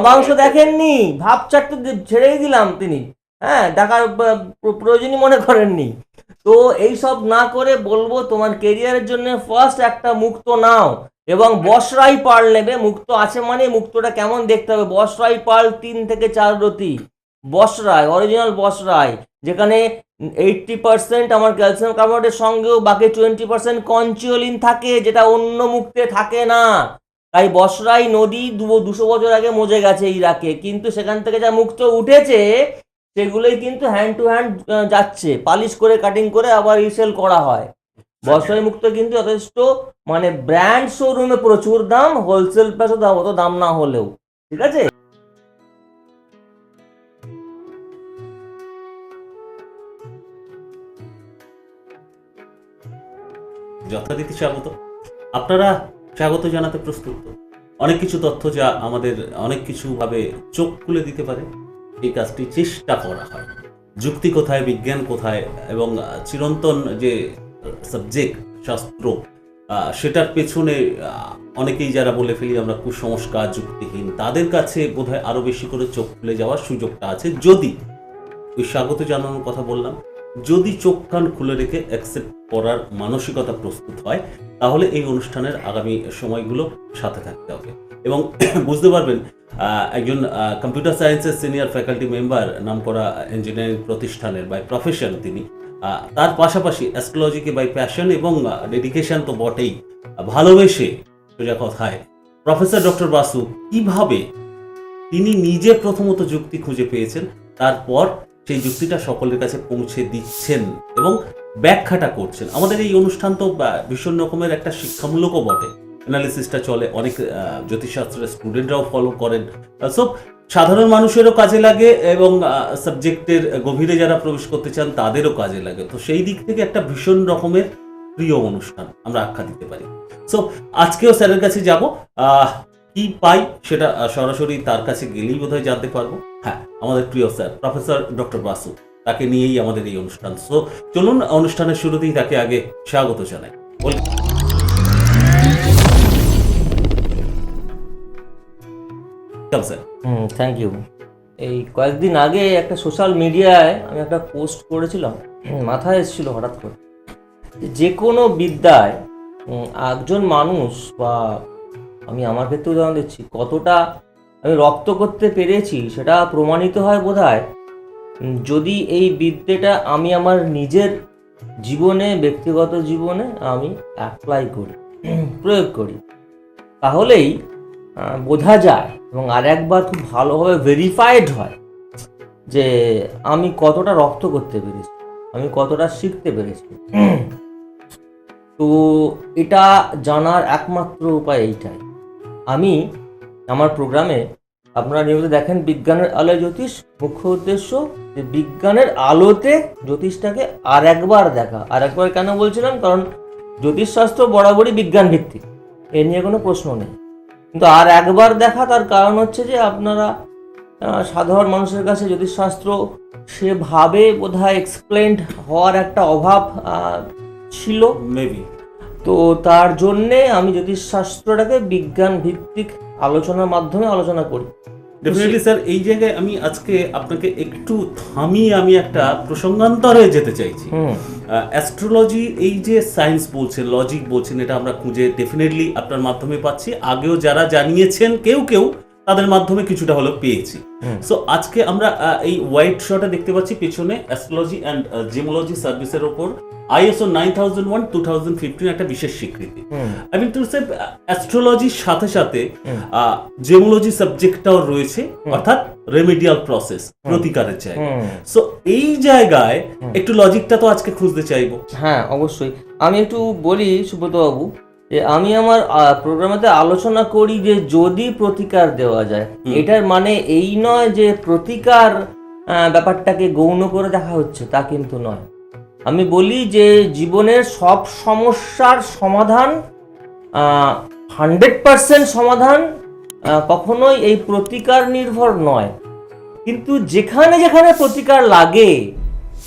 লভ্যাংশ দেখেননি ভাবচারটা দি- ছেড়েই দিলাম তিনি। হ্যাঁ ব- প্রয়োজনই মনে করেননি। তো এই সব না করে বলব, তোমার কেরিয়ারের জন্য ফার্স্ট একটা মুক্ত নাও এবং বসরাই পাল নেবে। মুক্ত আছে মানে মুক্তটা কেমন দেখতে হবে? বসরাই পাল তিন থেকে চার রতি। বসরাই অরিজিনাল বসরাই, যেখানে এইটটি পার্সেন্ট আমার ক্যালসিয়াম কার্বোনেটের সঙ্গেও বাকি টোয়েন্টি পার্সেন্ট কনচিওলিন থাকে, যেটা অন্য মুক্তে থাকে না। তাই বসরাই নদী দুশো বছর আগে মজে গেছে ইরাকে। কিন্তু সেখান থেকে যা মুক্ত উঠেছে, সেগুলোই কিন্তু হ্যান্ড টু হ্যান্ড যাচ্ছে। পালিশ করে কাটিং করে আবার রিসেল করা হয়। বসরাই মুক্ত কিন্তু যথেষ্ট মানে ব্র্যান্ড শোরুমে প্রচুর দাম হোলসেল প্রাইসে দাম অত দাম না হলেও। ঠিক আছে? যথারীতি স্বাগত আপনারা স্বাগত জানাতে প্রস্তুত। অনেক কিছু তথ্য যা আমাদের অনেক কিছু ভাবে চোখ খুলে দিতে পারে। এই কাজটি চেষ্টা করা হয়। যুক্তি কোথায়, বিজ্ঞান কোথায় এবং চিরন্তন যে সাবজেক্ট শাস্ত্র সেটার পেছনে অনেকেই যারা বলে ফেলি আমরা কুসংস্কার, যুক্তিহীন, তাদের কাছে বোধহয় আরও বেশি করে চোখ খুলে যাওয়ার সুযোগটা আছে। যদি, ওই স্বাগত জানানোর কথা বললাম, যদি চোখ কান খুলে রেখে অ্যাকসেপ্ট করার মানসিকতা প্রস্তুত হয় তাহলে এই অনুষ্ঠানের আগামী সময়গুলো সাথে থাকতে হবে। এবং বুঝতে পারবেন একজন কম্পিউটার সায়েন্সের সিনিয়র ফ্যাকাল্টি মেম্বার নামকরা ইঞ্জিনিয়ারিং প্রতিষ্ঠানের বাই প্রফেশন তিনি তার পাশাপাশি অ্যাস্ট্রোলজিকে বাই প্যাশন এবং ডেডিকেশন তো বটেই, ভালোবেসে সোজা কথায় প্রফেসর ডক্টর বাসু কীভাবে তিনি নিজে প্রথমত যুক্তি খুঁজে পেয়েছেন, তারপর সেই যুক্তিটা সকলের কাছে পৌঁছে দিচ্ছেন এবং ব্যাখ্যাটা করছেন। আমাদের এই অনুষ্ঠান তো ভীষণ রকমের একটা শিক্ষামূলকও বটে। অ্যানালিসিসটা চলে, অনেক জ্যোতিষশাস্ত্রের স্টুডেন্টরাও ফলো করেন। সো সাধারণ মানুষেরও কাজে লাগে এবং সাবজেক্টের গভীরে যারা প্রবেশ করতে চান, তাদেরও কাজে লাগে। তো সেই দিক থেকে একটা ভীষণ রকমের প্রিয় অনুষ্ঠান আমরা আখ্যা দিতে পারি। সো আজকেও স্যারের কাছে যাব। কি পাই সেটা সরাসরি তার কাছে গেলেই বোধহয় জানতে পারব। হ্যাঁ আমাদের প্রিয় স্যার, প্রফেসর ডক্টর বাসু। তাকে নিয়েই আমাদের এই অনুষ্ঠান। সো চলুন অনুষ্ঠানের শুরুতেই তাকে আগে স্বাগত জানাই। হুম থ্যাংক ইউ এই কয়েকদিন আগে একটা সোশ্যাল মিডিয়ায় আমি একটা পোস্ট করেছিলাম মাথায় এসেছিল হঠাৎ করে। যে কোনো বিদ্যায় একজন মানুষ বা আমি আমার ক্ষেত্রে উদাহরণ দিচ্ছি, কতটা আমি রক্ত করতে পেরেছি সেটা প্রমাণিত হয় বোধ হয় যদি এই বিদ্যেটা আমি আমার নিজের জীবনে, ব্যক্তিগত জীবনে আমি অ্যাপ্লাই করি, প্রয়োগ করি, তাহলেই বোঝা যায় এবং আর একবার খুব ভালোভাবে ভেরিফাইড হয় যে আমি কতটা রক্ত করতে পেরেছি, আমি কতটা শিখতে পেরেছি। তো এটা জানার একমাত্র উপায় এইটাই। আমি আমার প্রোগ্রামে আপনারা নিয়মিত দেখেন বিজ্ঞানের আলোয় জ্যোতিষ মুখ্য উদ্দেশ্য যে বিজ্ঞানের আলোতে জ্যোতিষটাকে আর একবার দেখা। আর একবার কেন বলছিলাম? কারণ জ্যোতিষশাস্ত্র বরাবরই বিজ্ঞান ভিত্তিক এ নিয়ে কোনো প্রশ্ন নেই। কিন্তু আর একবার দেখা তার কারণ হচ্ছে যে আপনারা সাধারণ মানুষের কাছে জ্যোতিষশাস্ত্র সেভাবে বোধহয় এক্সপ্লেন্ড হওয়ার একটা অভাব ছিল। মেবি তো তার জন্যে আমি জ্যোতিষশাস্ত্রটাকে বিজ্ঞান ভিত্তিক আলোচনার মাধ্যমে আলোচনা করি। ডেফিনেটলি স্যার এই জায়গায় আমি আজকে আপনাকে একটু থামিয়ে আমি একটা প্রসঙ্গান্তরে যেতে চাইছি। অ্যাস্ট্রোলজি এই যে সায়েন্স বলছেন লজিক বলছেন এটা আমরা খুঁজে ডেফিনেটলি আপনার মাধ্যমে পাচ্ছি। আগেও যারা জানিয়েছেন কেউ কেউ তাদের মাধ্যমে কিছুটা হলো পেয়েছি। সো আজকে আমরা এই হোয়াইট শটে দেখতে পাচ্ছি পেছনে অ্যাস্ট্রোলজি অ্যান্ড জিমোলজি সার্ভিসের ওপর। ISO nine thousand one two thousand fifteen একটা বিশেষ স্বীকৃতি। আই মিন টু সে অ্যাস্ট্রোলজির সাথে সাথে। জেমোলজি সাবজেক্টটাও রয়েছে অর্থাৎ রেমিডিয়াল প্রসেস প্রতিকারের জায়গা। সো এই জায়গায় একটু লজিকটা তো আজকে খুঁজতে চাইব। হ্যাঁ অবশ্যই। আমি একটু বলি সুব্রতবাবু যে আমি আমার প্রোগ্রামেতে আলোচনা করি যে যদি প্রতিকার দেওয়া যায় এটার মানে এই নয় যে প্রতিকার ব্যাপারটাকে গৌণ করে দেখা হচ্ছে তা কিন্তু নয়। আমি বলি যে জীবনের সব সমস্যার সমাধান হান্ড্রেড পার্সেন্ট সমাধান কখনোই এই প্রতিকার নির্ভর নয়। কিন্তু যেখানে যেখানে প্রতিকার লাগে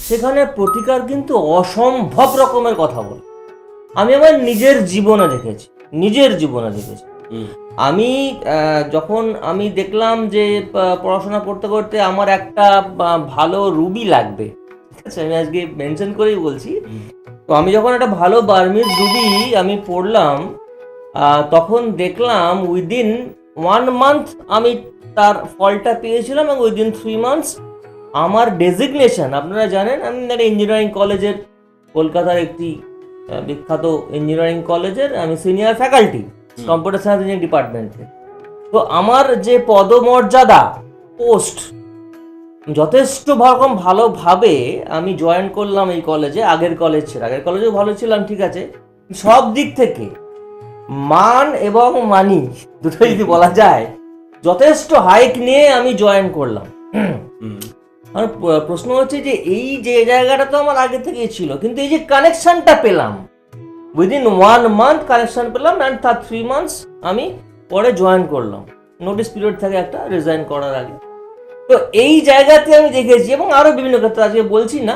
সেখানে প্রতিকার কিন্তু অসম্ভব রকমের কথা বলে। আমি আমার নিজের জীবনে দেখেছি নিজের জীবনে দেখেছি। আমি যখন আমি দেখলাম যে পড়াশোনা করতে করতে আমার একটা ভালো রুবি লাগবে ঠিক আছে আমি আজকে মেনশন করেই বলছি। তো আমি যখন একটা ভালো বার্মিজ রুবি আমি পড়লাম তখন দেখলাম উইদিন ওয়ান মান্থ আমি তার ফলটা পেয়েছিলাম এবং উইদিন থ্রি মান্থস আমার ডেজিগনেশন আপনারা জানেন আমি একটা ইঞ্জিনিয়ারিং কলেজের কলকাতার একটি বিখ্যাত ইঞ্জিনিয়ারিং কলেজের আমি senior faculty computer science engineering ডিপার্টমেন্টে তো আমার যে পদমর্যাদা পোস্ট যথেষ্ট রকম ভালোভাবে আমি জয়েন করলাম এই কলেজে আগের কলেজ ছিল আগের কলেজেও ভালো ছিলাম ঠিক আছে। সব দিক থেকে মান এবং মানি দুটো যদি বলা যায় যথেষ্ট হাইক নিয়ে আমি জয়েন করলাম। আমার প্রশ্ন হচ্ছে যে এই যে জায়গাটা তো আমার আগে থেকেই ছিল, কিন্তু এই যে কানেকশনটা পেলাম উইদিন ওয়ান মান্থ কানেকশন পেলাম অ্যান্ড তার থ্রি মান্থস আমি পরে জয়েন করলাম। নোটিস পিরিয়ড থাকে একটা রিজাইন করার আগে। তো এই জায়গাতে আমি দেখেছি এবং আরও বিভিন্ন ক্ষেত্রে, আজকে বলছি না,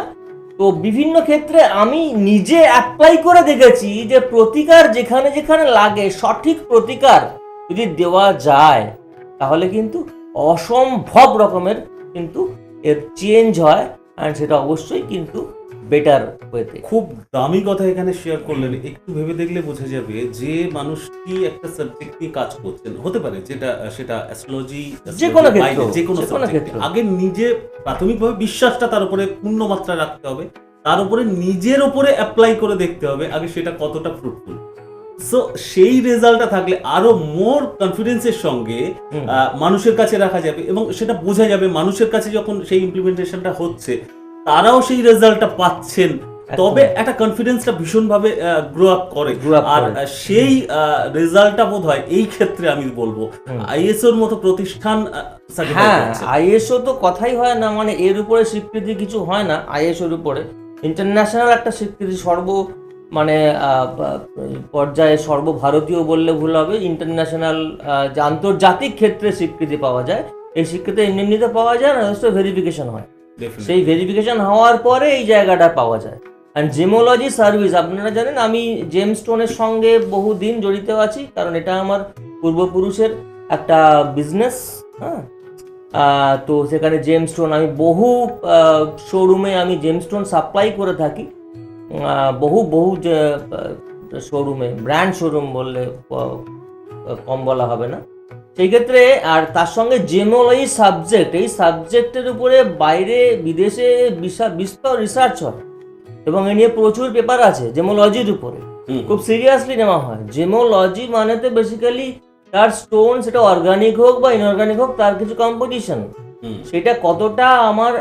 তো বিভিন্ন ক্ষেত্রে আমি নিজে অ্যাপ্লাই করে দেখেছি যে প্রতিকার যেখানে যেখানে লাগে, সঠিক প্রতিকার যদি দেওয়া যায়, তাহলে কিন্তু অসম্ভব রকমের কিন্তু এর চেঞ্জ হয় অ্যান্ড সেটা অবশ্যই কিন্তু বেটার ওয়েতে খুব দামি কথা এখানে শেয়ার করলেন একটু ভেবে দেখলে বোঝা যাবে যে মানুষটি একটা সাবজেক্ট নিয়ে কাজ করছেন হতে পারে যেটা সেটা অ্যাস্ট্রোলজি যে কোনো ক্ষেত্র, যে কোনো। ক্ষেত্র। আগে নিজে প্রাথমিকভাবে বিশ্বাসটা তার উপরে পূর্ণ মাত্রা রাখতে হবে তার উপরে নিজের উপরে অ্যাপ্লাই করে দেখতে হবে আগে সেটা কতটা ফ্রুটফুল সো সেই রেজাল্টটা থাকলে আরও মোর কনফিডেন্সের সঙ্গে মানুষের কাছে রাখা যাবে এবং সেটা বোঝা যাবে মানুষের কাছে যখন সেই ইমপ্লিমেন্টেশনটা হচ্ছে তারাও সেই রেজাল্টটা পাচ্ছেন। তবে একটা কনফিডেন্সটা ভীষণভাবে গ্রো আপ করে। আর সেই রেজাল্টটা বোধ হয় এই ক্ষেত্রে আমি বলব। আইএসওর মতো প্রতিষ্ঠান হ্যাঁ আইএসও তো কথাই হয় না মানে এর উপরে স্বীকৃতি কিছু হয় না আইএসওর উপরে। ইন্টারন্যাশনাল একটা স্বীকৃতি সর্ব মানে পর্যায়ে সর্বভারতীয় বললে ভুল হবে ইন্টারন্যাশনাল যে আন্তর্জাতিক ক্ষেত্রে স্বীকৃতি পাওয়া যায় এই স্বীকৃতি এমনি এমনিতে পাওয়া যায় না যথেষ্ট ভেরিফিকেশন হয়। সেই ভেরিফিকেশন হওয়ার পরে এই জায়গাটা পাওয়া যায়। অ্যান্ড জেমোলজি সার্ভিস আপনারা জানেন আমি জেম স্টোনের সঙ্গে বহুদিন জড়িত আছি কারণ এটা আমার পূর্বপুরুষের একটা বিজনেস হ্যাঁ? তো সেখানে জেম স্টোন আমি বহু শোরুমে আমি জেম স্টোন সাপ্লাই করে থাকি। বহু বহু শোরুমে ব্র্যান্ড শোরুম বললে কম বলা হবে না। সেই ক্ষেত্রে আর তার সঙ্গে জেমোলজি সাবজেক্ট এই সাবজেক্টের উপরে বাইরে বিদেশে বিশা- বিস্তর রিসার্চ হয়। এবং এ নিয়ে প্রচুর পেপার আছে জেমোলজির উপরে। খুব সিরিয়াসলি নেওয়া হয়। জেমোলজি মানে তো বেসিক্যালি তার স্টোন সেটা অর্গানিক হোক বা ইনঅর্গানিক হোক তার কিছু কম্পিটিশন হুম, সেটা কতটা আমার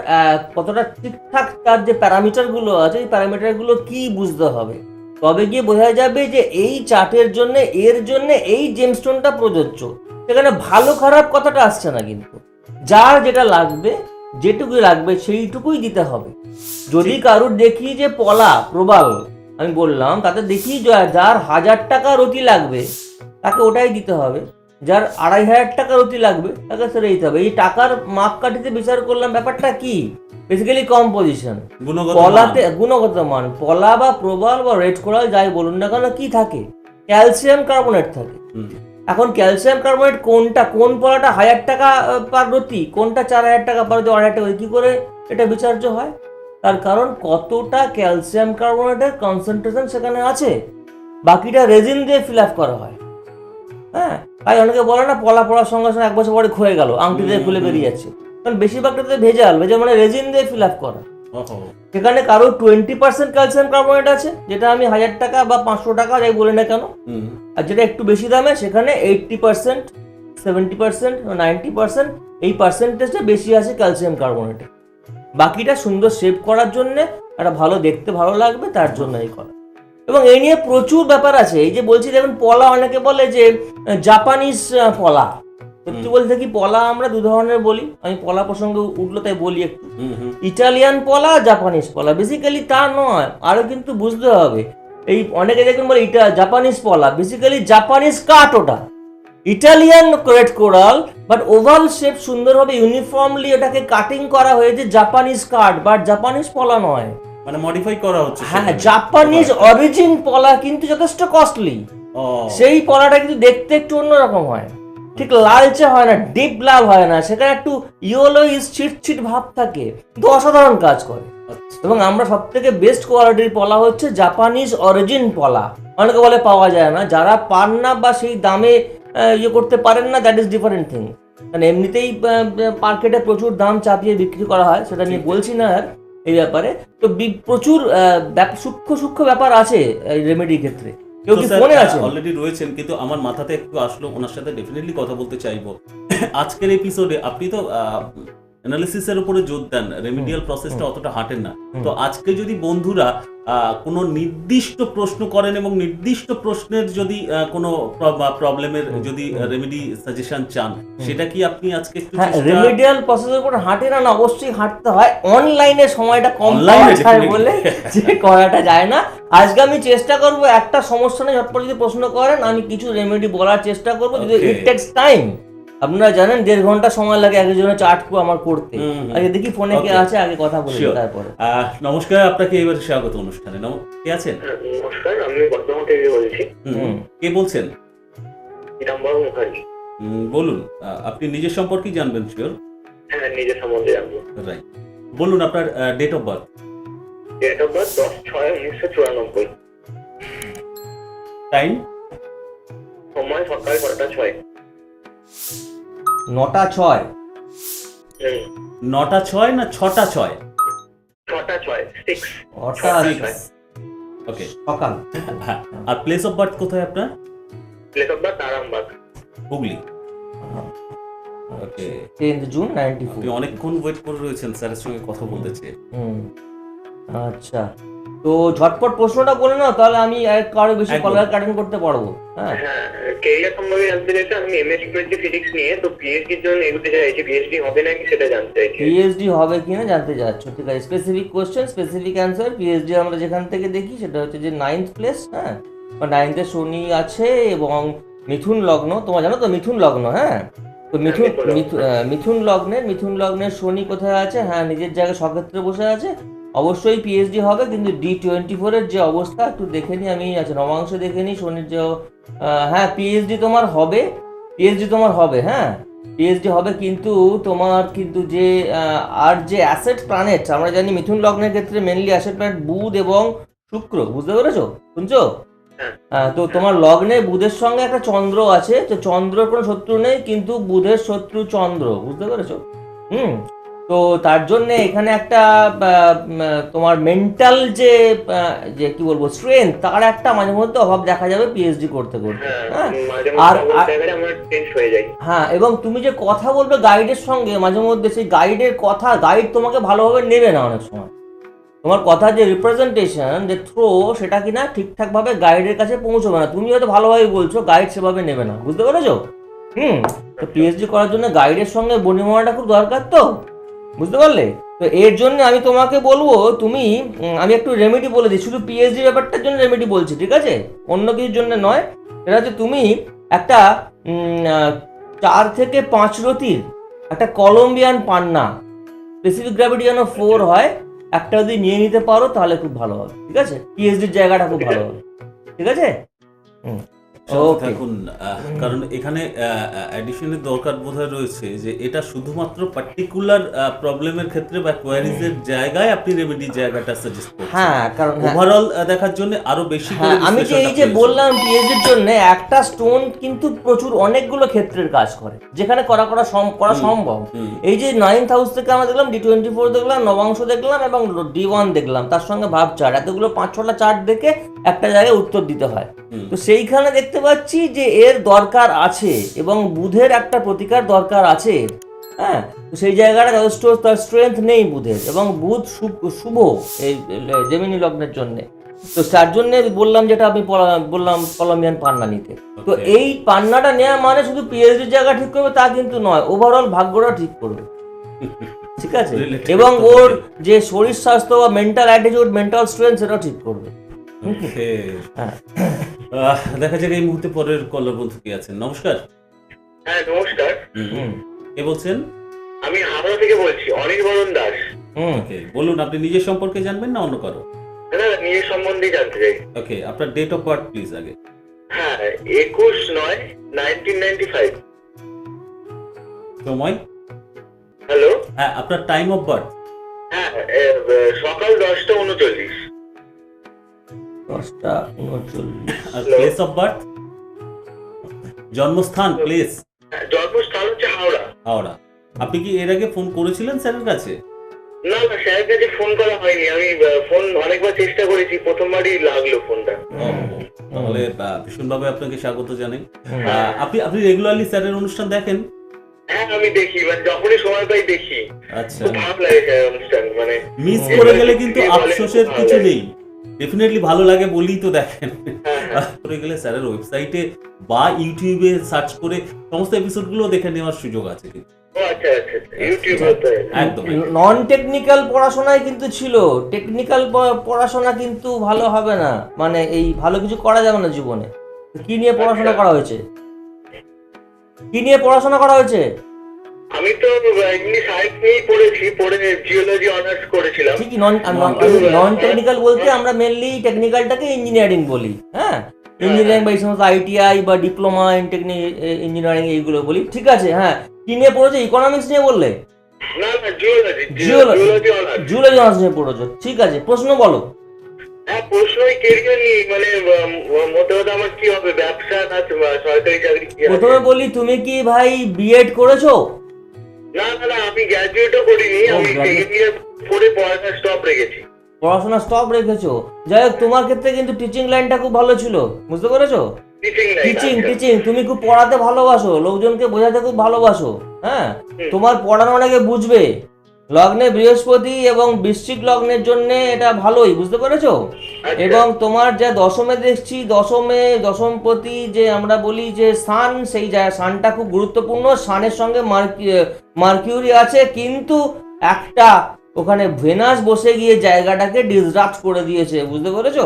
কতটা ঠিকঠাক তার যে প্যারামিটারগুলো আছে এই প্যারামিটারগুলো কি বুঝতে হবে? তবে গিয়ে বোঝা যাবে যে এই চার্টের জন্য এর জন্য এই জেমস্টোনটা প্রযোজ্য। সেখানে ভালো খারাপ কথাটা আসছে না কিন্তু। যার যেটা লাগবে যেটুকুই লাগবে সেইটুকুই দিতে হবে। যদি কারুর দেখি যে পলা প্রবাল আমি বললাম তাতে দেখি যার হাজার টাকা রতি লাগবে তাকে ওটাই দিতে হবে। যার আড়াই হাজার টাকা রতি লাগবে তাকে সেটা দিতে হবে। এই টাকার মাপকাঠিতে বিচার করলাম ব্যাপারটা কি? বেসিক্যালি কম্পোজিশন পলাতে গুণগত মান। পলা বা প্রবাল বা রেড কোরাল যাই বলুন না কেন কি থাকে? ক্যালসিয়াম কার্বনেট থাকে। এখন ক্যালসিয়াম কার্বনেট কোনটা কোন পলাটা হাজার টাকা পার রতি কোনটা চার হাজার টাকা পার রতি আড়াই টাকা কি করে এটা বিচার্য হয়? তার কারণ কতটা ক্যালসিয়াম কার্বনেটের কনসেন্ট্রেশন সেখানে আছে? বাকিটা রেজিন দিয়ে ফিল আপ করা হয়। হ্যাঁ? তাই অনেকে বলে না পলা পড়ার সঙ্গে সঙ্গে এক বছর পরে ক্ষয়ে গেল আংটি দিয়ে খুলে বেরিয়ে যাচ্ছে কারণ বেশিরভাগটাতে ভেজাল ভেজাল মানে রেজিন দিয়ে ফিল আপ করা। সেখানে কারও টোয়েন্টি পার্সেন্ট ক্যালসিয়াম কার্বনেট আছে যেটা আমি হাজার টাকা বা পাঁচশো টাকা যাই বলি না কেন। আর যেটা একটু বেশি দামে সেখানে eighty percent seventy percent ninety percent এই পার্সেন্টেজটা বেশি আছে ক্যালসিয়াম কার্বনেটে বাকিটা সুন্দর শেপ করার জন্যে একটা ভালো দেখতে ভালো লাগবে তার জন্য এই করা। এবং এই নিয়ে প্রচুর ব্যাপার আছে। এই যে বলছি দেখুন পলা অনেকে বলে যে জাপানিজ পলা। সত্যি বলতে কি পলা আমরা দু ধরনের বলি। আমি পলা প্রসঙ্গে উঠল তাই বলি একটু। ইটালিয়ান পলা জাপানিজ পলা। বেসিক্যালি তা নয় আরও কিন্তু বুঝতে হবে। এই অনেকে দেখুন বলে ইটা জাপানিজ পলা। বেসিক্যালি জাপানিজ কাট ওটা। Italian red coral but oval shape সুন্দরভাবে ইউনিফর্মলি এটাকে কাটিং করা হয়েছে জাপানিজ কাট বাট জাপানিজ পলা নয়। মানে মডিফাই করা হচ্ছে হ্যাঁ জাপানিজ অরিজিন পলা কিন্তু যথেষ্ট কস্টলি সেই পলাটা কিন্তু দেখতে একটু অন্যরকম হয়। ঠিক লালচে হয় না ডিপ লাল হয় না সেখানে একটু ইয়েলো ছিট ছিট ভাব থাকে। কিন্তু অসাধারণ কাজ করে। আচ্ছা। এবং আমরা সব থেকে বেস্ট কোয়ালিটির পলা হচ্ছে জাপানিজ অরিজিন পলা। অনেকে বলে পাওয়া যায় না যারা পান না বা সেই দামে ইয়ে করতে পারেন না দ্যাট ইজ ডিফারেন্ট থিং মানে এমনিতেই মার্কেটে প্রচুর দাম চাপিয়ে বিক্রি করা হয় সেটা নিয়ে বলছি না আর। এই ব্যাপারে। তো বিগ প্রচুর সূক্ষ্ম সূক্ষ্ম ব্যাপার আছে রেমেডির ক্ষেত্রে। কেউ কি ফোনে আছে অলরেডি রয়েছেন কিন্তু আমার মাথাতে একটু আসলো ওনার সাথে ডেফিনেটলি কথা বলতে চাইব। আজকের এপিসোডে আপনি তো অ্যানালিসিসের উপরে জোর দেন রেমিডিয়াল প্রসেসটা অতটা হাঁটেন না। তো আজকে যদি বন্ধুরা কোনো নির্দিষ্ট প্রশ্ন করেন এবং নির্দিষ্ট প্রশ্নের যদি কোনো প্রবলেমের যদি। রেমেডি সাজেশন চান সেটা কি আপনি আজকে একটু হ্যাঁ রেমিডিয়াল প্রসেসের উপর হাঁটে না অবশ্যই হাঁটতে হয়। অনলাইনে সময়টা কম পাওয়া definitely। বলে যে করাটা যায় না। আজকে আমি চেষ্টা করব একটা সমস্যা নেই ঝটপট যদি প্রশ্ন করেন আমি কিছু রেমেডি বলার চেষ্টা করব যদি ইট টেক্স টাইম আপনারা জানেন দেড় ঘণ্টা সময় লাগে একজনের চার্ট আমার করতে। আগে দেখি ফোনে কে আছে আগে কথা বলি. তারপরে। আহ, নমস্কার আপনাকে এবার স্বাগত অনুষ্ঠানে। নম- কে আছেন? হ্যাঁ, নমস্কার আমি বর্ধমান থেকে বলছি। কে বলছেন? পীতাম্বর মুখার্জি। বলুন আপনি নিজের সম্পর্কে জানবেন শিওর হ্যাঁ নিজের সম্বন্ধে জানব। রাইট বলুন আপনার date of birth date of birth দশ ছয় উনিশশো চুরানব্বই। টাইম সময় সকাল ছটা ছয়। নটা ছয়। নটা ছয় না ছটা ছয়? ছটা ছয় সিক্স অর্থাৎ Six. ওকে সকাল। হ্যাঁ আর প্লেস অফ বার্থ কোথায় আপনার? Place of birth Arambagh Hooghly. Okay tenth June ninety অনেকক্ষণ ওয়েট করে রয়েছেন স্যারের সঙ্গে কথা বলতে চেয়ে। হুম। আচ্ছা। তো ঝটপট প্রশ্নটা বলে নাও তাহলে আমি আর কারও বেশি। কলার কাটেন করতে পারব। হ্যাঁ। হ্যাঁ কেরিয়ার সম্পর্কে জানতে চাইছি? আমি এমএস ইকুয়েন্সি ফিজিক্স নিয়ে তো পিএইচডির জন্য এগোতে চাইছি পিএইচডি হবে নাকি সেটা জানতে চাইছি। পিএইচডি হবে কিনা জানতে চাচ্ছ। ঠিক আছে specific question specific answer PhD আমরা যেখান থেকে দেখি সেটা হচ্ছে যে নাইন্থ প্লেস হ্যাঁ? বা নাইন্থে শনি আছে এবং মিথুন লগ্ন তোমার জানো তো মিথুন লগ্ন হ্যাঁ? তো মিথুন মিথুন লগ্ন। মিথুন লগ্নের মিথুন লগ্নের শনি কোথায় আছে? হ্যাঁ নিজের জায়গায় সক্ষেত্রে বসে আছে। অবশ্যই পিএইচডি হবে কিন্তু ডি টোয়েন্টি ফোরের যে অবস্থা একটু দেখে নিই আমি আচ্ছা নবাংশ দেখে নিই শনির যে হ্যাঁ পিএইচডি তোমার হবে পিএইচডি তোমার হবে হ্যাঁ পিএইচডি হবে কিন্তু তোমার কিন্তু যে আর যে অ্যাসেট প্ল্যানেট আমরা জানি মিথুন লগ্নের ক্ষেত্রে মেনলি অ্যাসেট প্ল্যানেট বুধ এবং শুক্র বুঝতে পেরেছ? শুনছো? হ্যাঁ। তো তোমার লগ্নে বুধের সঙ্গে একটা চন্দ্র আছে তো চন্দ্রের কোনো শত্রু নেই কিন্তু বুধের শত্রু চন্দ্র বুঝতে পেরেছ? হুম তো তার জন্য এখানে একটা তোমার মেন্টাল যে যে কি বলব স্ট্রেংথ তার একটা মাঝে মধ্যে অভাব দেখা যাবে পিএইচডি করতে করতে হ্যাঁ হ্যাঁ? আর- হয়ে হ্যাঁ এবং তুমি যে কথা বলবে গাইডের সঙ্গে মাঝে মধ্যে সেই গাইডের কথা গাইড তোমাকে ভালোভাবে নেবে না অনেক সময়। তোমার কথা যে রিপ্রেজেন্টেশন যে থ্রো সেটা কিনা ঠিকঠাকভাবে গাইডের কাছে পৌঁছবে না। তুমি হয়তো ভালোভাবে বলছো গাইড সেভাবে নেবে না। বুঝতে পেরেছ? হুম তো পিএইচডি করার জন্য গাইডের সঙ্গে বনিমনাটা খুব দরকার তো? বুঝতে পারলে? তো এর জন্য আমি তোমাকে বলব তুমি আমি একটু রেমেডি বলে দিই। শুধু পিএইচডি ব্যাপারটার জন্য রেমেডি বলছি ঠিক আছে? অন্য কিছুর জন্য নয়। সেটা হচ্ছে তুমি একটা চার থেকে পাঁচ রতির একটা কলম্বিয়ান পান্না স্পেসিফিক গ্র্যাভিটি যেন ফোর হয় একটা যদি নিয়ে নিতে পারো তাহলে খুব ভালো হবে ঠিক আছে? পিএইচডির জায়গাটা খুব ভালো হবে ঠিক আছে? হুম। থাকুন কারণ এখানে অ্যাডিশনের দরকার বোধহয় রয়েছে যে এটা শুধুমাত্র পার্টিকুলার প্রবলেমের ক্ষেত্রে বা কোয়ারিজের জায়গায় আপনি রেমেডি জায়গাটা সাজেস্ট করছেন। হ্যাঁ কারণ হ্যাঁ। ওভারঅল দেখার জন্য আরও বেশি হ্যাঁ আমি যে এই যে। বললাম পিএইচডির জন্য একটা স্টোন কিন্তু প্রচুর অনেকগুলো ক্ষেত্রের কাজ করে যেখানে করা করা করা সম্ভব। এই যে নাইন্থ হাউস থেকে আমরা দেখলাম ডি টোয়েন্টি ফোর দেখলাম নবাংশ দেখলাম এবং ডি ওয়ান দেখলাম তার সঙ্গে ভাব চার্ট এতগুলো পাঁচ ছটা চার্ট দেখে একটা জায়গায় উত্তর দিতে হয়। তো সেইখানে দেখতে পাচ্ছি যে এর দরকার আছে এবং বুধের একটা প্রতিকার দরকার আছে। হ্যাঁ সেই জায়গাটা যথেষ্ট তার স্ট্রেংথ নেই বুধের এবং বুধ শুভ এই জেমিনি লগ্নের জন্য। তো তার জন্য বললাম যেটা আমি বললাম কলম্বিয়ান পান্না নিতে। তো এই পান্নাটা নেওয়া মানে শুধু পিএইচডির জায়গা ঠিক করবে তা কিন্তু নয় ওভারঅল ভাগ্যটা ঠিক করবে। ঠিক আছে? এবং ওর যে শরীর স্বাস্থ্য বা মেন্টাল অ্যাটিটিউড মেন্টাল স্ট্রেংথ সেটাও ঠিক করবে। দেখা যাক এই মুহূর্তে পরের কলার বন্ধু কি আছেন। নমস্কার। হ্যাঁ নমস্কার। হুম, হুম কে বলছেন? আমি হাওড়া থেকে বলছি অনির্বরণ দাস। হুম। ওকে বলুন আপনি নিজের সম্পর্কে জানবেন না অন্য কারও? না নিজের সম্বন্ধে জানতে চাই। ওকে আপনার ডেট অফ বার্থ প্লিজ আগে। হ্যাঁ একুশ নয় নাইনটিন নাইনটি ফাইভ সময়? হ্যালো? হ্যাঁ আপনার টাইম অফ বার্থ হ্যাঁ সকাল দশটা উনচল্লিশ। দশটা উনচল্লিশ। আর প্লেস অফ বার্থ জন্মস্থান প্লেস জন্মস্থান হচ্ছে হাওড়া। হাওড়া। আপনি কি এর আগে ফোন করেছিলেন স্যারের কাছে? না না স্যারের কাছে ফোন করা হয়নি। আমি ফোন অনেকবার চেষ্টা করেছি প্রথমবারই লাগল ফোনটা তাহলে ভীষণভাবে আপনাকে স্বাগত জানাই। আহ, আপনি আপনি রেগুলারলি স্যারের অনুষ্ঠান দেখেন? হ্যাঁ আমি দেখি মানে যখনই সময় পাই দেখি। আচ্ছা। ভালো লাগে স্যার অনুষ্ঠান মানে মিস করে গেলে কিন্তু আফসোসের কিছু নেই। ডেফিনেটলি ভালো লাগে বলেই তো দেখেন। হ্যাঁ, হ্যাঁ। করে গেলে স্যারের ওয়েবসাইটে বা ইউটিউবে সার্চ করে সমস্ত এপিসোডগুলো দেখে নেওয়ার সুযোগ আছে। আচ্ছা আচ্ছা আচ্ছা। নন টেকনিক্যাল পড়াশোনায় কিন্তু ছিল। টেকনিক্যাল পড়াশোনা কিন্তু ভালো হবে না। মানে এই ভালো কিছু করা যাবে না জীবনে। কি নিয়ে পড়াশোনা করা হয়েছে? কি নিয়ে পড়াশোনা করা হয়েছে? আমি তো এমনি সায়েন্স নিয়েই পড়েছি পড়ে জিওলজি অনার্স করেছিলাম। ঠিকই নন নন টেকনিক্যাল বলতে আমরা মেনলি টেকনিক্যালটাকে ইঞ্জিনিয়ারিং বলি হ্যাঁ? ইঞ্জিনিয়ারিং বা এই সমস্ত আইটিআই বা ডিপ্লোমা ইন টেকনিক ইঞ্জিনিয়ারিং এইগুলো বলি ঠিক আছে? হ্যাঁ। কি নিয়ে পড়েছো? ইকোনমিক্স নিয়ে বললে? না না geology geology geology honours zoology honours নিয়ে পড়েছো ঠিক আছে? প্রশ্ন বলো। হ্যাঁ প্রশ্নই কেরিয়ার নিয়ে মানে উম, মোটে কথা আমার কি হবে? ব্যবসা না সরকারি চাকরি প্রথমে বলি তুমি কি ভাই বিএড করেছ? না না না আমি গ্র্যাজুয়েটও করিনি আমি সেকেন্ড ইয়ার পড়ে পড়াশোনা স্টপ রেখেছি। পড়াশোনা স্টপ রেখেছো? যাই হোক তোমার ক্ষেত্রে কিন্তু টিচিং লাইনটা খুব ভালো ছিল বুঝতে পেরেছ? টিচিং টিচিং টিচিং তুমি খুব পড়াতে ভালোবাসো লোকজনকে বোঝাতে খুব ভালোবাসো হ্যাঁ? তোমার পড়ানো অনেকে বুঝবে। লগ্নে বৃহস্পতি এবং বৃশ্চিক লগ্নের জন্য এটা ভালোই বুঝতে পেরেছ? আচ্ছা। এবং তোমার যা দশমে দেখছি দশমে দশমপতি যে আমরা বলি যে সান সেই জায়গা সানটা খুব গুরুত্বপূর্ণ। সানের সঙ্গে মার্কি- মার্কিউরি আছে কিন্তু একটা ওখানে ভেনাস বসে গিয়ে জায়গাটাকে ডিসরাপ্ট করে দিয়েছে বুঝতে পেরেছ?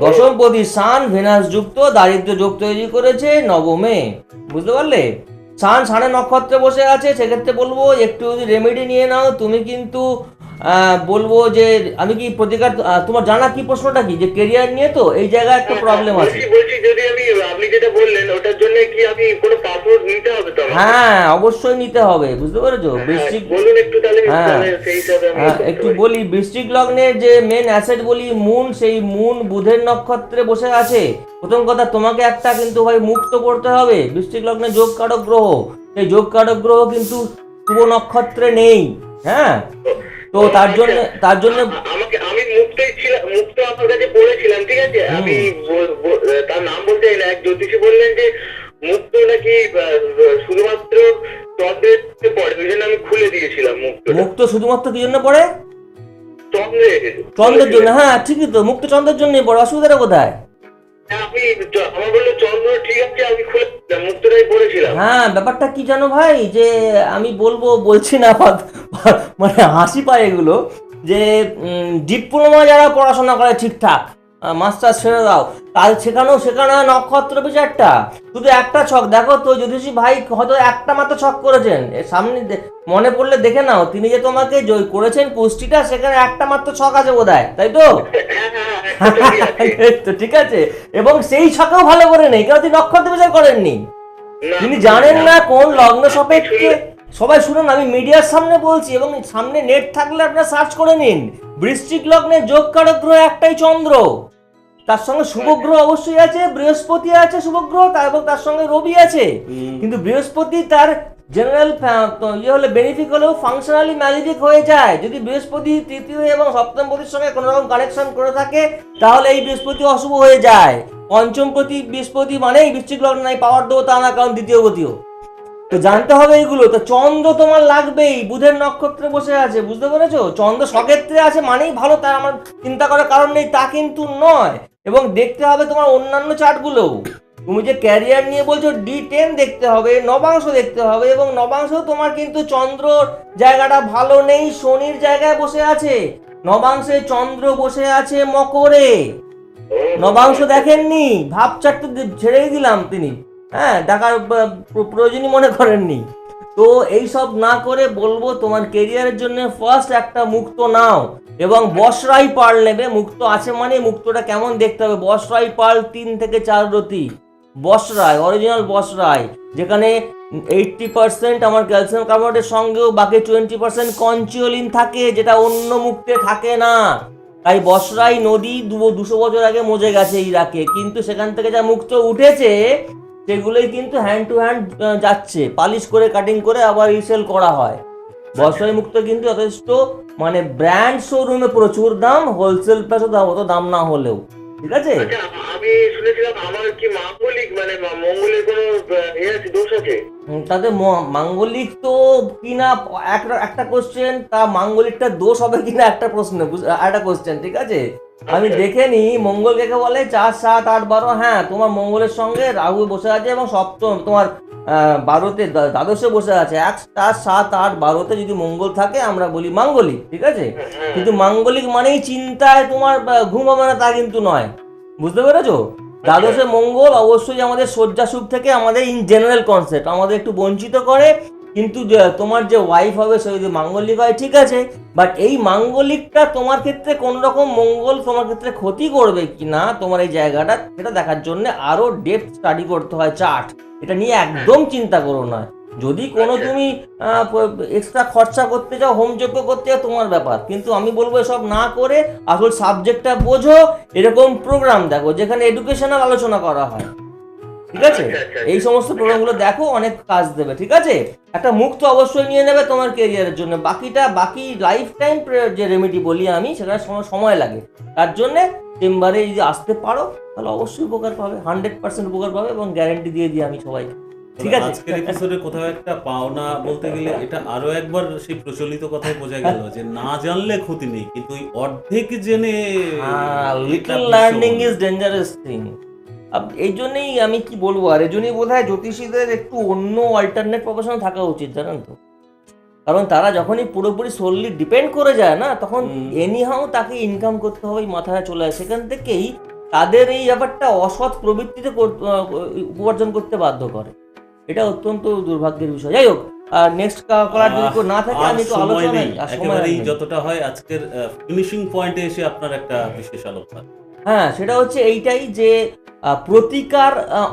দশমপতি সান ভেনাস যুক্ত দারিদ্র যোগ তৈরি করেছে নবমে বুঝতে পারলে? সান সানে নক্ষত্রে বসে আছে সেক্ষেত্রে বলব একটু যদি রেমেডি নিয়ে নাও তুমি কিন্তু বলব যে আমি কি প্রতিকার তোমার জানা কি প্রশ্নটা কি? যে কেরিয়ার নিয়ে তো এই জায়গায় একটা প্রবলেম আছে। হ্যাঁ, বলছি বলছি যদি আমি আপনি যেটা বললেন ওটার জন্য কি আমি কোনো পাসওয়ার্ড নিতে হবে তো হ্যাঁ অবশ্যই নিতে হবে বুঝতে পেরেছ? হ্যাঁ, বলুন একটু তাহলে হ্যাঁ। একটু বলি। বৃশ্চিক লগ্নের যে মেন অ্যাসেট বলি মুন সেই মুন বুধের নক্ষত্রে বসে আছে। প্রথম কথা তোমাকে একটা কিন্তু ভাই মুক্ত করতে হবে। বৃশ্চিক লগ্নে যোগ কারক গ্রহ। সেই যোগ কারক গ্রহ কিন্তু শুভ নক্ষত্রে নেই হ্যাঁ? তো তার জন্য তার জন্য আমাকে আমি মুক্তই ছিলাম মুক্ত আমার কাছে পড়েছিলাম ঠিক আছে? আমি তার নাম বলতে না। এক জ্যোতিষী বললেন যে মুক্ত নাকি শুধুমাত্র চন্দ্রের পড়ে ওই জন্য আমি খুলে দিয়েছিলাম মুক্ত মুক্ত শুধুমাত্র কি জন্য পড়ে? চন্দ্রে চন্দ্রের জন্য হ্যাঁ ঠিকই তো মুক্ত চন্দ্রের জন্যই পড়ে অসুবিধাটা কোথায়? হ্যাঁ, ব্যাপারটা কি জানো ভাই? যে আমি বলব বলছি না মানে হাসি পায় এগুলো যে ডিপ্লোমা যারা পড়াশোনা করে ঠিকঠাক মাস্টার ছেড়ে দাও। তাদের সেখানেও সেখানে নক্ষত্র বিচারটা। শুধু একটা ছক দেখো তো জ্যোতিষী ভাই হয়তো একটা মাত্র ছক করেছেন। সামনে মনে পড়লে দেখে নাও তিনি যে তোমাকে জয় করেছেন কুষ্টিটা সেখানে একটা মাত্র ছক আছে বোধ হয় তাই তো? ঠিক আছে। এবং সেই ছকেও ভালো করে নেই কারণ তিনি নক্ষত্র বিচার করেননি? তিনি জানেন না। কোন লগ্ন সাপেক্ষে সবাই শুনুন আমি মিডিয়ার সামনে বলছি এবং সামনে নেট থাকলে আপনারা সার্চ করে নিন। বৃশ্চিক লগ্নে যোগ কারক গ্রহ একটাই চন্দ্র। তার সঙ্গে শুভ গ্রহ অবশ্যই আছে বৃহস্পতি আছে শুভ গ্রহ তার এবং তার সঙ্গে রবি আছে। কিন্তু বৃহস্পতি তার জেনারেল ইয়ে হলে বেনিফিক হলেও ফাংশনালি ম্যালিফিক হয়ে যায়। যদি বৃহস্পতি তৃতীয় এবং সপ্তম পতির সঙ্গে কোনো রকম কানেকশন করে থাকে তাহলে এই বৃহস্পতি অশুভ হয়ে যায়। পঞ্চম প্রতি বৃহস্পতি মানেই বৃশ্চিক লগ্ন নাই পাওয়ার দেবো তা না কারণ দ্বিতীয় গতিও তো জানতে হবে এগুলো তো চন্দ্র তোমার লাগবেই বুধের নক্ষত্রে বসে আছে বুঝতে পেরেছ? চন্দ্র সক্ষেত্রে আছে মানেই ভালো তার আমার চিন্তা করার কারণ নেই তা কিন্তু নয়। এবং দেখতে হবে তোমার অন্যান্য চার্টগুলো তুমি যে ক্যারিয়ার নিয়ে বলছো ডি টেন দেখতে হবে, নবাংশ দেখতে হবে এবং নবাংশ তোমার কিন্তু চন্দ্র জায়গাটা ভালো নেই, শনির জায়গায় বসে আছে। নবাংশে চন্দ্র বসে আছে মকরে। নবাংশ দেখেননি ভাব চারটে ছেড়েই দিলাম তিনি। হ্যাঁ দেখার প্রয়োজনই মনে করেননি। তো এই সব না করে বলব তোমার কেরিয়ারের জন্য ফার্স্ট একটা মুক্ত নাও। এবং বসরাই পাল নেবে, মুক্ত আছে মানে মুক্তটা কেমন দেখতে হবে? বসরাই পাল তিন থেকে চার রতি। বসরাই অরিজিনাল বসরাই যেখানে এইটটি পার্সেন্ট আমার ক্যালসিয়াম কার্বোনেটের সঙ্গেও বাকি টোয়েন্টি পার্সেন্ট কনচিওলিন থাকে, যেটা অন্য মুক্তে থাকে না। তাই বসরাই নদী দুশো বছর আগে মজে গেছে ইরাকে। কিন্তু সেখান থেকে যা মুক্ত উঠেছে সেগুলোই কিন্তু হ্যান্ড টু হ্যান্ড যাচ্ছে। পালিশ করে কাটিং করে আবার রিসেল করা হয়। বসরাই মুক্ত কিন্তু যথেষ্ট। মানে ব্র্যান্ড শোরুমে প্রচুর দাম হোলসেল প্রাইসে দাম অত দাম না হলেও। ঠিক আছে? আচ্ছা আমি শুনেছিলাম আমার কি মাঙ্গলিক মানে মঙ্গলের কোনো ইয়ে দোষ আছে? তাতে মাঙ্গলিক তো কিনা একটা একটা কোশ্চেন তা মাঙ্গলিকটা দোষ হবে কিনা একটা প্রশ্ন একটা কোশ্চেন ঠিক আছে? আমি। দেখে নি মঙ্গল কাকে বলে? চার সাত আট বারো হ্যাঁ তোমার মঙ্গলের সঙ্গে রাহু বসে আছে এবং সপ্তম তোমার বারোতে দ্বাদশে বসে আছে। এক চার সাত আট বারোতে যদি মঙ্গল থাকে আমরা বলি মাঙ্গলিক ঠিক আছে? কিন্তু মাঙ্গলিক মানেই চিন্তায় তোমার ঘুম হবে না তা কিন্তু নয়। বুঝতে পেরেছ? দ্বাদশে মঙ্গল অবশ্যই আমাদের শয্যাসুখ থেকে আমাদের ইন জেনারেল কনসেপ্ট আমাদের একটু বঞ্চিত করে কিন্তু তোমার যে ওয়াইফ হবে সে যদি মাঙ্গলিক হয় ঠিক আছে বাট এই মাঙ্গলিকটা তোমার ক্ষেত্রে কোন রকম মঙ্গল তোমার ক্ষেত্রে ক্ষতি করবে কি না তোমার এই জায়গাটা সেটা দেখার জন্য আরও ডেপথ স্টাডি করতে হয় চার্ট এটা নিয়ে একদম চিন্তা করো না। যদি কোনো আচ্ছা। তুমি এক্সট্রা খরচা করতে যাও হোম যজ্ঞ করতে যাও তোমার ব্যাপার। কিন্তু আমি বলব এসব না করে আসল সাবজেক্টটা বোঝো এরকম প্রোগ্রাম দেখো যেখানে এডুকেশনাল আলোচনা করা হয়। ঠিক আছে? আচ্ছা, আচ্ছা, এই সমস্ত প্রোগ্রামগুলো দেখো অনেক কাজ দেবে ঠিক আছে? একটা মুখ তো অবশ্যই নিয়ে নেবে তোমার কেরিয়ারের জন্য। বাকিটা বাকি লাইফ টাইম যে রেমেডি বলি আমি সেখানে সময় লাগে। তার জন্যে চেম্বারে যদি আসতে পারো তাহলে অবশ্যই উপকার পাবে হান্ড্রেড পার্সেন্ট উপকার পাবে এবং গ্যারেন্টি দিয়ে দিই আমি সবাইকে ঠিক আছে? আজকের এপিসোডে কোথাও একটা পাওনা বলতে গেলে এটা আরও একবার সেই প্রচলিত কথাই বোঝা গেল যে না জানলে ক্ষতি নেই কিন্তু ওই অর্ধেক জেনে little learning is dangerous thing এই জন্যই আমি কি বলব? আর এই জন্যই বোধ হয় জ্যোতিষীদের একটু অন্য অল্টারনেট প্রফেশন থাকা উচিত জানেন তো? কারণ তারা যখনই পুরোপুরি সোললি ডিপেন্ড করে যায় না তখন। এনিহাও তাকে ইনকাম করতে হবে মাথায় চলে আসে। সেখান থেকেই তাদের এই ব্যাপারটা অসৎ প্রবৃত্তিতে উপার্জন করতে বাধ্য করে। এটা অত্যন্ত দুর্ভাগ্যের বিষয়। যাই হোক আর নেক্সট করার যদি না থাকে আমি একটু আলোচনা একেবারেই। যতটা হয় আজকের ফিনিশিং পয়েন্টে এসে আপনার একটা বিশেষ আলোচনা হ্যাঁ সেটা হচ্ছে এইটাই যে প্রতিকার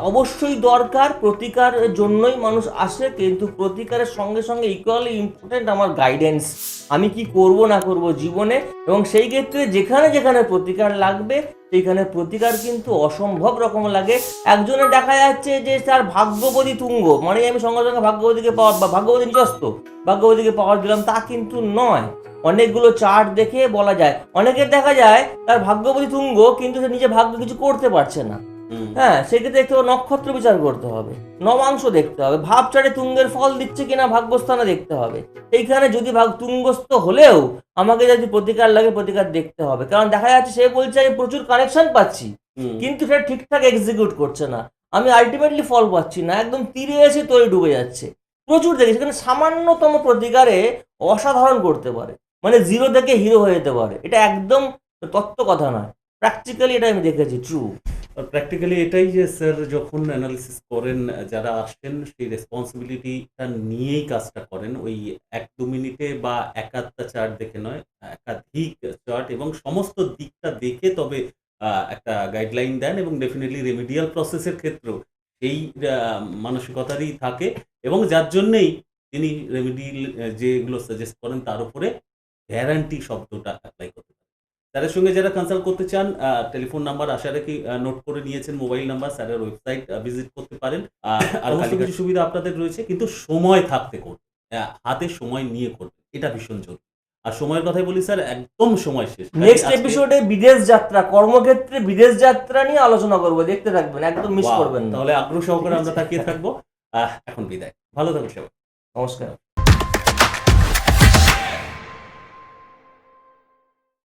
অবশ্যই দরকার, প্রতিকার জন্যই মানুষ আসে, কিন্তু প্রতিকারের সঙ্গে সঙ্গে ইকুয়ালি ইম্পর্টেন্ট আমার গাইডেন্স আমি কি করব না করব জীবনে? এবং সেই ক্ষেত্রে যেখানে যেখানে প্রতিকার লাগবে, সেইখানে প্রতিকার কিন্তু অসম্ভব রকম লাগে। একজনে দেখা যাচ্ছে যে তার ভাগ্যবতী তুঙ্গ মানে আমি সঙ্গে সঙ্গে ভাগ্যবতীকে পাওয়ার বা ভাগ্যবতী নিজস্ত ভাগ্যবতীকে পাওয়ার দিলাম, তা কিন্তু নয়। অনেকগুলো চার্ট দেখে বলা যায়। অনেকের দেখা যায় তার ভাগ্যবতী তুঙ্গ কিন্তু সে নিজে ভাগ্য কিছু করতে পারছে না। হ্যাঁ সেক্ষেত্রে দেখতে হবে নক্ষত্র বিচার করতে হবে। নবাংশ দেখতে হবে। ভাব চারে তুঙ্গের ফল দিচ্ছে কিনা ভাগ্যস্থানে দেখতে হবে। এইখানে যদি ভাগ তুঙ্গস্থ হলেও আমাকে যদি প্রতিকার লাগে প্রতিকার দেখতে হবে। কারণ দেখা যাচ্ছে সে বলছে আমি প্রচুর কানেকশন পাচ্ছি। কিন্তু সেটা ঠিকঠাক এক্সিকিউট করছে না। আমি আলটিমেটলি ফল পাচ্ছি না। একদম তীরে এসে তৈরি ডুবে যাচ্ছে। প্রচুর দেখি সেখানে সামান্যতম প্রতিকারে অসাধারণ করতে পারে। মানে জিরো থেকে হিরো হয়ে যেতে পারে। এটা একদম তত্ত্ব কথা নয়। প্র্যাকটিক্যালি এটা আমি দেখেছি ট্রু প্র্যাকটিক্যালি এটাই যে স্যার যখন অ্যানালিসিস করেন যারা আসেন সেই রেসপন্সিবিলিটিটা নিয়েই কাজটা করেন। ওই এক দু মিনিটে বা একাধটা চার্ট দেখে নয় একাধিক চার্ট এবং সমস্ত দিকটা দেখে তবে একটা গাইডলাইন দেন এবং ডেফিনেটলি রেমিডিয়াল প্রসেসের ক্ষেত্রেও আহ, মানসিকতারই থাকে। এবং যার জন্যেই তিনি রেমিডিয়াল যেগুলো সাজেস্ট করেন তার উপরে গ্যারান্টি শব্দটা অ্যাপ্লাই করতে পারেন স্যারের সঙ্গে যারা কনসাল্ট করতে চান টেলিফোন নাম্বার আশা রাখি নোট করে নিয়েছেন মোবাইল নাম্বার স্যারের ওয়েবসাইট ভিজিট করতে পারেন। আর কিছু সুবিধা আপনাদের রয়েছে কিন্তু সময় থাকতে করবেন আহ, হাতে সময় নিয়ে করবেন এটা ভীষণ জরুরি। আর সময়ের কথাই বলি স্যার একদম সময় শেষ। নেক্সট এপিসোডে বিদেশ যাত্রা কর্মক্ষেত্রে বিদেশ যাত্রা নিয়ে আলোচনা করব দেখতে থাকবেন একদম মিস করবেন না। তাহলে আগ্রহ সহকারে আমরা তাকিয়ে থাকব। আহ, এখন বিদায়। ভালো থাকুন সবাই। নমস্কার।